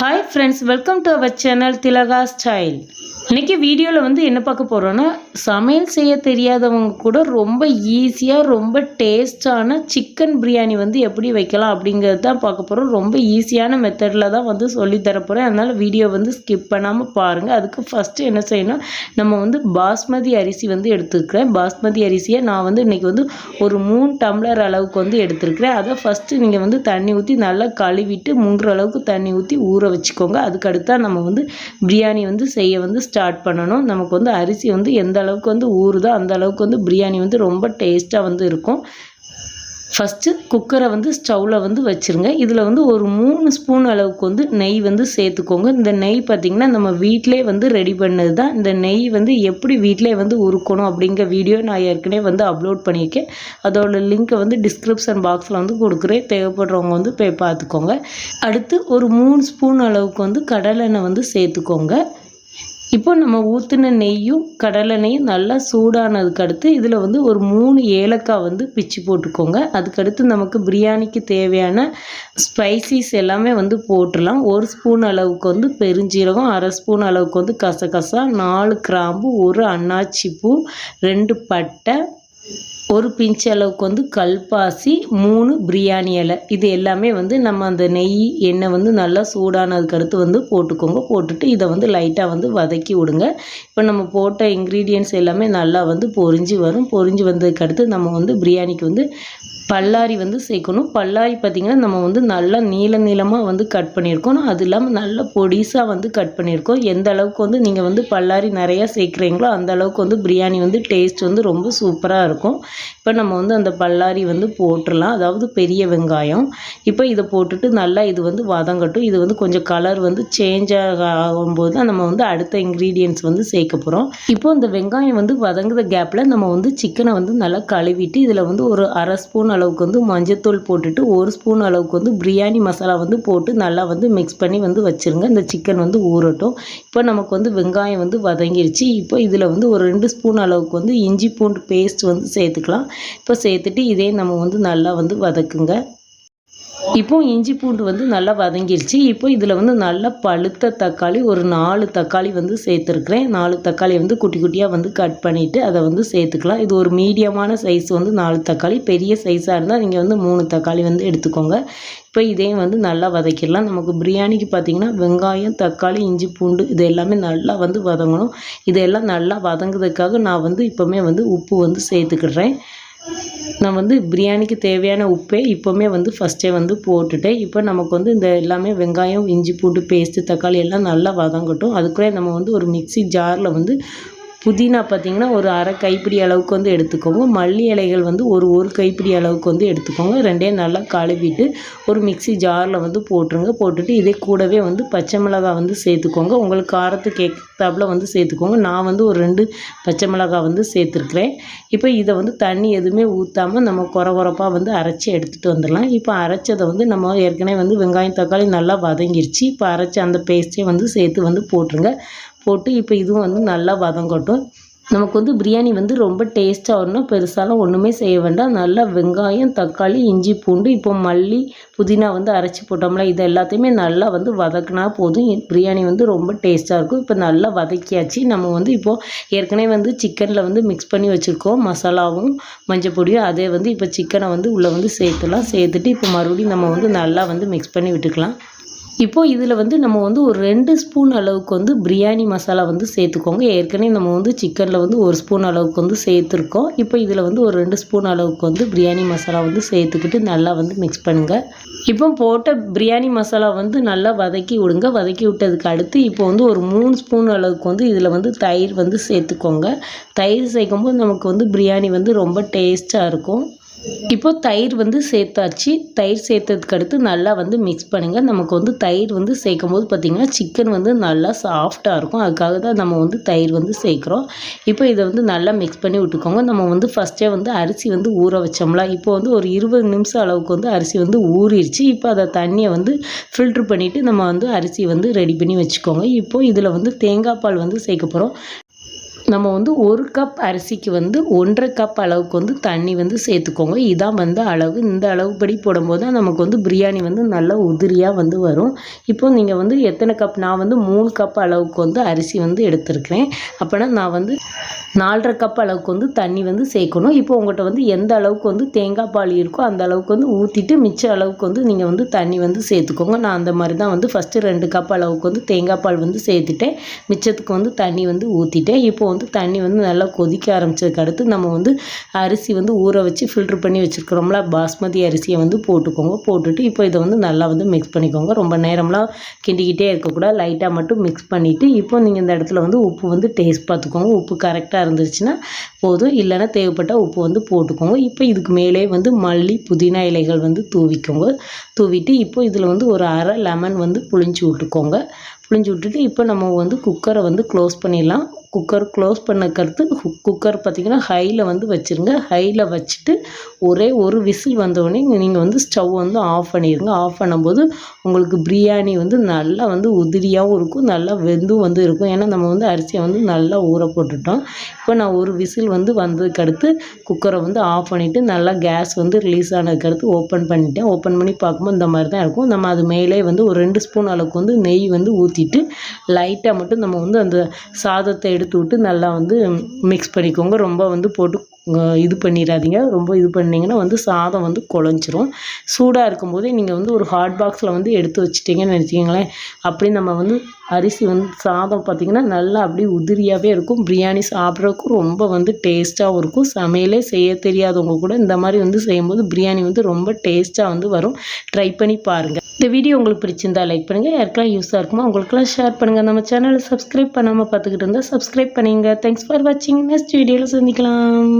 Hi friends, welcome to our channel Tilaga Style. இன்றைக்கி வீடியோவில் வந்து என்ன பார்க்க போகிறோன்னா சமையல் செய்ய தெரியாதவங்க கூட ரொம்ப ஈஸியாக ரொம்ப டேஸ்டான சிக்கன் பிரியாணி வந்து எப்படி வைக்கலாம் அப்படிங்கிறது தான் பார்க்க போகிறோம் ரொம்ப ஈஸியான மெத்தடில் தான் வந்து சொல்லித் போகிறேன் அதனால் வீடியோ வந்து ஸ்கிப் பண்ணாமல் பாருங்கள் அதுக்கு ஃபஸ்ட்டு என்ன செய்யணும் நம்ம வந்து பாஸ்மதி அரிசி வந்து எடுத்துருக்குறேன். பாஸ்மதி அரிசியை நான் வந்து இன்றைக்கி வந்து ஒரு மூணு டம்ளர் அளவுக்கு வந்து எடுத்துருக்கிறேன். அதை ஃபஸ்ட்டு நீங்கள் வந்து தண்ணி ஊற்றி நல்லா கழுவிட்டு முங்குற அளவுக்கு தண்ணி ஊற்றி ஊற வச்சுக்கோங்க. அதுக்கடுத்து நம்ம வந்து பிரியாணி வந்து செய்ய வந்து ஸ்டார்ட் ஸ்டார்ட் பண்ணணும். நமக்கு வந்து அரிசி வந்து எந்த அளவுக்கு வந்து ஊறுதோ அந்த அளவுக்கு வந்து பிரியாணி வந்து ரொம்ப டேஸ்ட்டாக வந்து இருக்கும். ஃபஸ்ட்டு குக்கரை வந்து ஸ்டவ்வில் வந்து வச்சுருங்க. இதில் வந்து ஒரு மூணு ஸ்பூன் அளவுக்கு வந்து நெய் வந்து சேர்த்துக்கோங்க. இந்த நெய் பார்த்திங்கன்னா நம்ம வீட்டிலே வந்து ரெடி பண்ணது தான் இந்த நெய் வந்து எப்படி வீட்டிலே வந்து உருக்கணும் அப்படிங்கிற வீடியோ நான் ஏற்கனவே வந்து அப்லோட் பண்ணியிருக்கேன். அதோட லிங்க்கை வந்து டிஸ்கிரிப்ஷன் பாக்ஸில் வந்து கொடுக்குறேன். தேவைப்படுறவங்க வந்து போய் பார்த்துக்கோங்க. அடுத்து ஒரு மூணு ஸ்பூன் அளவுக்கு வந்து கடலெண்ணெய் வந்து சேர்த்துக்கோங்க. இப்போ நம்ம ஊற்றின நெய்யும் கடலெண்ணெயும் நல்லா சூடானதுக்கு அடுத்து இதில் வந்து ஒரு மூணு ஏலக்காய் வந்து பிச்சு போட்டுக்கோங்க. அதுக்கடுத்து நமக்கு பிரியாணிக்கு தேவையான ஸ்பைசிஸ் எல்லாமே வந்து போட்டுடலாம். ஒரு ஸ்பூன் அளவுக்கு வந்து பெருஞ்சீரகம் அரை ஸ்பூன் அளவுக்கு வந்து கசகசா நாலு கிராம்பு ஒரு அன்னாச்சி பூ ரெண்டு பட்டை ஒரு பிஞ்ச் அளவுக்கு வந்து கல்பாசி மூணு பிரியாணி இலை. இது எல்லாமே வந்து நம்ம அந்த நெய் எண்ணெய் வந்து நல்லா சூடானதுக்கு அடுத்து வந்து போட்டுக்கோங்க. போட்டுட்டு இதை வந்து லைட்டாக வந்து வதக்கி விடுங்க. இப்போ நம்ம போட்ட இன்க்ரீடியன்ட்ஸ் எல்லாமே நல்லா வந்து பொரிஞ்சு வரும். பொரிஞ்சு வந்ததுக்கு அடுத்து நம்ம வந்து பிரியாணிக்கு வந்து பல்லாரி வந்து சேர்க்கணும். பல்லாரி பார்த்திங்கன்னா நம்ம வந்து நல்லா நீள நீளமாக வந்து கட் பண்ணியிருக்கோம். அது இல்லாமல் நல்ல பொடிசாக வந்து கட் பண்ணியிருக்கோம். எந்த அளவுக்கு வந்து நீங்கள் வந்து பல்லாரி நிறையா சேர்க்குறீங்களோ அந்த அளவுக்கு வந்து பிரியாணி வந்து டேஸ்ட் வந்து ரொம்ப சூப்பராக இருக்கும். இப்போ நம்ம வந்து அந்த பல்லாரி வந்து போட்டுடலாம். அதாவது பெரிய வெங்காயம். இப்போ இதை போட்டுட்டு நல்லா இது வந்து வதங்கட்டும். இது வந்து கொஞ்சம் கலர் வந்து சேஞ்ச் ஆகும்போது தான் நம்ம வந்து அடுத்த இன்க்ரீடியன்ட்ஸ் வந்து சேர்க்க போகிறோம் இப்போ இந்த வெங்காயம் வந்து வதங்குற கேப்பில் நம்ம வந்து சிக்கனை வந்து நல்லா கழுவிட்டு இதில் வந்து ஒரு அரை ஸ்பூன் அளவுக்கு வந்து மஞ்சத்தூள் போட்டுட்டு ஒரு ஸ்பூன் அளவுக்கு வந்து பிரியாணி மசாலா வந்து போட்டு நல்லா வந்து மிக்ஸ் பண்ணி வந்து வச்சுருங்க. இந்த சிக்கன் வந்து ஊறட்டும். இப்போ நமக்கு வந்து வெங்காயம் வந்து வதங்கிருச்சு. இப்போ இதில் வந்து ஒரு ரெண்டு ஸ்பூன் அளவுக்கு வந்து இஞ்சி பூண்டு பேஸ்ட் வந்து சேர்த்துக்கலாம். இப்போ சேர்த்துட்டு இதே நம்ம வந்து நல்லா வந்து வதக்குங்க. இப்போ இஞ்சி பூண்டு வந்து நல்லா வதங்கிருச்சு. இப்போ இதில் வந்து நல்லா பழுத்த தக்காளி ஒரு நாலு தக்காளி வந்து சேர்த்துருக்குறேன். நாலு தக்காளி வந்து குட்டி குட்டியாக வந்து கட் பண்ணிவிட்டு அதை வந்து சேர்த்துக்கலாம். இது ஒரு மீடியமான சைஸ் வந்து நாலு தக்காளி. பெரிய சைஸாக இருந்தால் நீங்கள் வந்து மூணு தக்காளி வந்து எடுத்துக்கோங்க. இப்போ இதையும் வந்து நல்லா வதக்கிடலாம். நமக்கு பிரியாணிக்கு பார்த்திங்கன்னா வெங்காயம் தக்காளி இஞ்சி பூண்டு இது எல்லாமே நல்லா வந்து வதங்கணும். இதெல்லாம் நல்லா வதங்குறதுக்காக நான் வந்து இப்போவுமே வந்து உப்பு வந்து சேர்த்துக்கிடுறேன். நான் வந்து பிரியாணிக்கு தேவையான உப்பே இப்போவுமே வந்து ஃபஸ்ட்டே வந்து போட்டுட்டேன். இப்போ நமக்கு வந்து இந்த எல்லாமே வெங்காயம் இஞ்சி பூண்டு பேஸ்ட்டு தக்காளி எல்லாம் நல்லா வதங்கட்டும். அதுக்குள்ளே நம்ம வந்து ஒரு மிக்ஸி ஜாரில் வந்து புதினா பார்த்திங்கன்னா ஒரு அரை கைப்பிடி அளவுக்கு வந்து எடுத்துக்கோங்க. மல்லி இலைகள் வந்து ஒரு ஒரு கைப்பிடி அளவுக்கு வந்து எடுத்துக்கோங்க. ரெண்டையும் நல்லா கழுவிட்டு ஒரு மிக்ஸி ஜாரில் வந்து போட்டுருங்க. போட்டுட்டு இதே கூடவே வந்து பச்சை மிளகாய் வந்து சேர்த்துக்கோங்க. உங்களுக்கு காரத்துக்கு ஏற்றாப்புல வந்து சேர்த்துக்கோங்க. நான் வந்து ஒரு ரெண்டு பச்சை மிளகாய் வந்து சேர்த்துருக்குறேன். இப்போ இதை வந்து தண்ணி எதுவுமே ஊற்றாமல் நம்ம குறை குறைப்பாக வந்து அரைச்சி எடுத்துகிட்டு வந்துடலாம். இப்போ அரைச்சதை வந்து நம்ம ஏற்கனவே வந்து வெங்காயம் தக்காளி நல்லா வதங்கிருச்சு. இப்போ அரைச்சி அந்த பேஸ்ட்டே வந்து சேர்த்து வந்து போட்டுருங்க. போட்டு இப்போ இதுவும் வந்து நல்லா வதங்கட்டும். நமக்கு வந்து பிரியாணி வந்து ரொம்ப டேஸ்ட்டாக வரணும். பெருசாலாம் ஒன்றுமே செய்ய வேண்டாம். நல்லா வெங்காயம் தக்காளி இஞ்சி பூண்டு இப்போ மல்லி புதினா வந்து அரைச்சி போட்டோம்ல இது எல்லாத்தையுமே நல்லா வந்து வதக்குனா போதும். பிரியாணி வந்து ரொம்ப டேஸ்ட்டாக இருக்கும். இப்போ நல்லா வதக்கியாச்சு. நம்ம வந்து இப்போது ஏற்கனவே வந்து சிக்கனில் வந்து மிக்ஸ் பண்ணி வச்சுருக்கோம். மசாலாவும் மஞ்சள் பொடியும் அதே வந்து இப்போ சிக்கனை வந்து உள்ளே வந்து சேர்த்துலாம். சேர்த்துட்டு இப்போ மறுபடியும் நம்ம வந்து நல்லா வந்து மிக்ஸ் பண்ணி விட்டுக்கலாம். இப்போது இதில் வந்து நம்ம வந்து ஒரு ரெண்டு ஸ்பூன் அளவுக்கு வந்து பிரியாணி மசாலா வந்து சேர்த்துக்கோங்க. ஏற்கனவே நம்ம வந்து சிக்கனில் வந்து ஒரு ஸ்பூன் அளவுக்கு வந்து சேர்த்துருக்கோம். இப்போ இதில் வந்து ஒரு ரெண்டு ஸ்பூன் அளவுக்கு வந்து பிரியாணி மசாலா வந்து சேர்த்துக்கிட்டு நல்லா வந்து மிக்ஸ் பண்ணுங்கள் இப்போ போட்ட பிரியாணி மசாலா வந்து நல்லா வதக்கி விடுங்க. வதக்கி விட்டதுக்கு அடுத்து இப்போ வந்து ஒரு மூணு ஸ்பூன் அளவுக்கு வந்து இதில் வந்து தயிர் வந்து சேர்த்துக்கோங்க. தயிர் சேர்க்கும்போது நமக்கு வந்து பிரியாணி வந்து ரொம்ப டேஸ்ட்டாக இருக்கும். இப்போ தயிர் வந்து சேர்த்தாச்சு. தயிர் சேர்த்ததுக்கு அடுத்து நல்லா வந்து மிக்ஸ் பண்ணுங்கள் நமக்கு வந்து தயிர் வந்து சேர்க்கும் போது பார்த்திங்கன்னா சிக்கன் வந்து நல்லா சாஃப்டாக இருக்கும். அதுக்காக தான் நம்ம வந்து தயிர் வந்து சேர்க்குறோம். இப்போ இதை வந்து நல்லா மிக்ஸ் பண்ணி விட்டுக்கோங்க. நம்ம வந்து ஃபஸ்ட்டே வந்து அரிசி வந்து ஊற வச்சோம்ல. இப்போ வந்து ஒரு இருபது நிமிஷம் அளவுக்கு வந்து அரிசி வந்து ஊறிடுச்சு. இப்போ அதை தண்ணியை வந்து ஃபில்ட்ரு பண்ணிவிட்டு நம்ம வந்து அரிசி வந்து ரெடி பண்ணி வச்சுக்கோங்க. இப்போ இதில் வந்து தேங்காய் பால் வந்து சேர்க்க போகிறோம் நம்ம வந்து ஒரு கப் அரிசிக்கு வந்து ஒன்றரை கப் அளவுக்கு வந்து தண்ணி வந்து சேர்த்துக்கோங்க. இதான் வந்து அளவு. இந்த அளவுப்படி போடும்போது தான் நமக்கு வந்து பிரியாணி வந்து நல்லா உதிரியாக வந்து வரும். இப்போ நீங்கள் வந்து எத்தனை கப் நான் வந்து மூணு கப் அளவுக்கு வந்து அரிசி வந்து எடுத்திருக்கிறேன். அப்போனா நான் வந்து நாலரை கப் அளவுக்கு வந்து தண்ணி வந்து சேர்க்கணும். இப்போ உங்கள்கிட்ட வந்து எந்த அளவுக்கு வந்து தேங்காய் பால் இருக்கோ அந்த அளவுக்கு வந்து ஊற்றிட்டு மிச்ச அளவுக்கு வந்து நீங்கள் வந்து தண்ணி வந்து சேர்த்துக்கோங்க. நான் அந்த மாதிரி தான் வந்து ஃபஸ்ட்டு ரெண்டு கப் அளவுக்கு வந்து தேங்காய் பால் வந்து சேர்த்துட்டேன். மிச்சத்துக்கு வந்து தண்ணி வந்து ஊற்றிட்டேன் இப்போ வந்து வந்து தண்ணி வந்து நல்லா கொதிக்க ஆரம்பிச்சதுக்கு அடுத்து நம்ம வந்து அரிசி வந்து ஊற வச்சு ஃபில்ட்ரு பண்ணி வச்சுருக்கிறோம்ல பாஸ்மதி அரிசியை வந்து போட்டுக்கோங்க. போட்டுட்டு இப்போ இதை வந்து நல்லா வந்து மிக்ஸ் பண்ணிக்கோங்க. ரொம்ப நேரம்லாம் கிண்டிக்கிட்டே இருக்கக்கூடாது. லைட்டாக மட்டும் மிக்ஸ் பண்ணிவிட்டு இப்போ நீங்கள் இந்த இடத்துல வந்து உப்பு வந்து டேஸ்ட் பார்த்துக்கோங்க. உப்பு கரெக்டாக இருந்துச்சுன்னா போதும். இல்லைன்னா தேவைப்பட்டால் உப்பு வந்து போட்டுக்கோங்க. இப்போ இதுக்கு மேலே வந்து மல்லி புதினா இலைகள் வந்து தூவிக்கோங்க. தூவிட்டு இப்போ இதில் வந்து ஒரு அரை லெமன் வந்து புளிஞ்சு விட்டுக்கோங்க. புளிஞ்சு விட்டுட்டு இப்போ நம்ம வந்து குக்கரை வந்து க்ளோஸ் பண்ணிடலாம். குக்கர் க்ளோஸ் பண்ணக்கடுத்து குக்கர் பார்த்திங்கன்னா ஹையில் வந்து வச்சுருங்க. ஹையில் வச்சுட்டு ஒரே ஒரு விசில் வந்தோடனே நீங்கள் வந்து ஸ்டவ் வந்து ஆஃப் பண்ணிடுங்க ஆஃப் பண்ணும்போது உங்களுக்கு பிரியாணி வந்து நல்லா வந்து உதிரியாகவும் இருக்கும் நல்லா வெந்தும் வந்து இருக்கும். ஏன்னா நம்ம வந்து அரிசியை வந்து நல்லா ஊற போட்டுட்டோம். இப்போ நான் ஒரு விசில் வந்து வந்ததுக்கடுத்து குக்கரை வந்து ஆஃப் பண்ணிவிட்டு நல்லா கேஸ் வந்து ரிலீஸ் ஆனதுக்கடுத்து ஓப்பன் பண்ணிட்டேன். ஓப்பன் பண்ணி பார்க்கும்போது இந்த மாதிரி தான் இருக்கும். நம்ம அது மேலே வந்து ஒரு ரெண்டு ஸ்பூன் அளவுக்கு வந்து நெய் வந்து ஊற்றிட்டு லைட்டாக மட்டும் நம்ம வந்து அந்த சாதத்தை எடுத்து விட்டு நல்லா வந்து மிக்ஸ் பண்ணிக்கோங்க. ரொம்ப வந்து போட்டு இது பண்ணிடாதீங்க. ரொம்ப இது பண்ணிங்கன்னா வந்து சாதம் வந்து குழஞ்சிரும். சூடாக இருக்கும்போதே நீங்கள் வந்து ஒரு ஹாட் பாக்ஸில் வந்து எடுத்து வச்சிட்டிங்கன்னு நினச்சிக்கிங்களேன். அப்படி நம்ம வந்து அரிசி வந்து சாதம் பார்த்திங்கன்னா நல்லா அப்படியே உதிரியாகவே இருக்கும். பிரியாணி சாப்பிட்றதுக்கும் ரொம்ப வந்து டேஸ்ட்டாகவும் இருக்கும். சமையலே செய்ய தெரியாதவங்க கூட இந்த மாதிரி வந்து செய்யும்போது பிரியாணி வந்து ரொம்ப டேஸ்ட்டாக வந்து வரும். ட்ரை பண்ணி பாருங்கள் இந்த வீடியோ உங்களுக்கு பிடிச்சிருந்தா லைக் பண்ணுங்கள் யாருக்கெல்லாம் யூஸாக இருக்குமோ உங்களுக்கெல்லாம் ஷேர் பண்ணுங்கள் நம்ம சேனலை சப்ஸ்கிரைப் பண்ணாமல் பார்த்துக்கிட்டு இருந்தால் சப்ஸ்கிரைப் பண்ணிங்க. தேங்க்ஸ் ஃபார் வாட்சிங் நெக்ஸ்ட் வீடியோவில் சந்திக்கலாம்.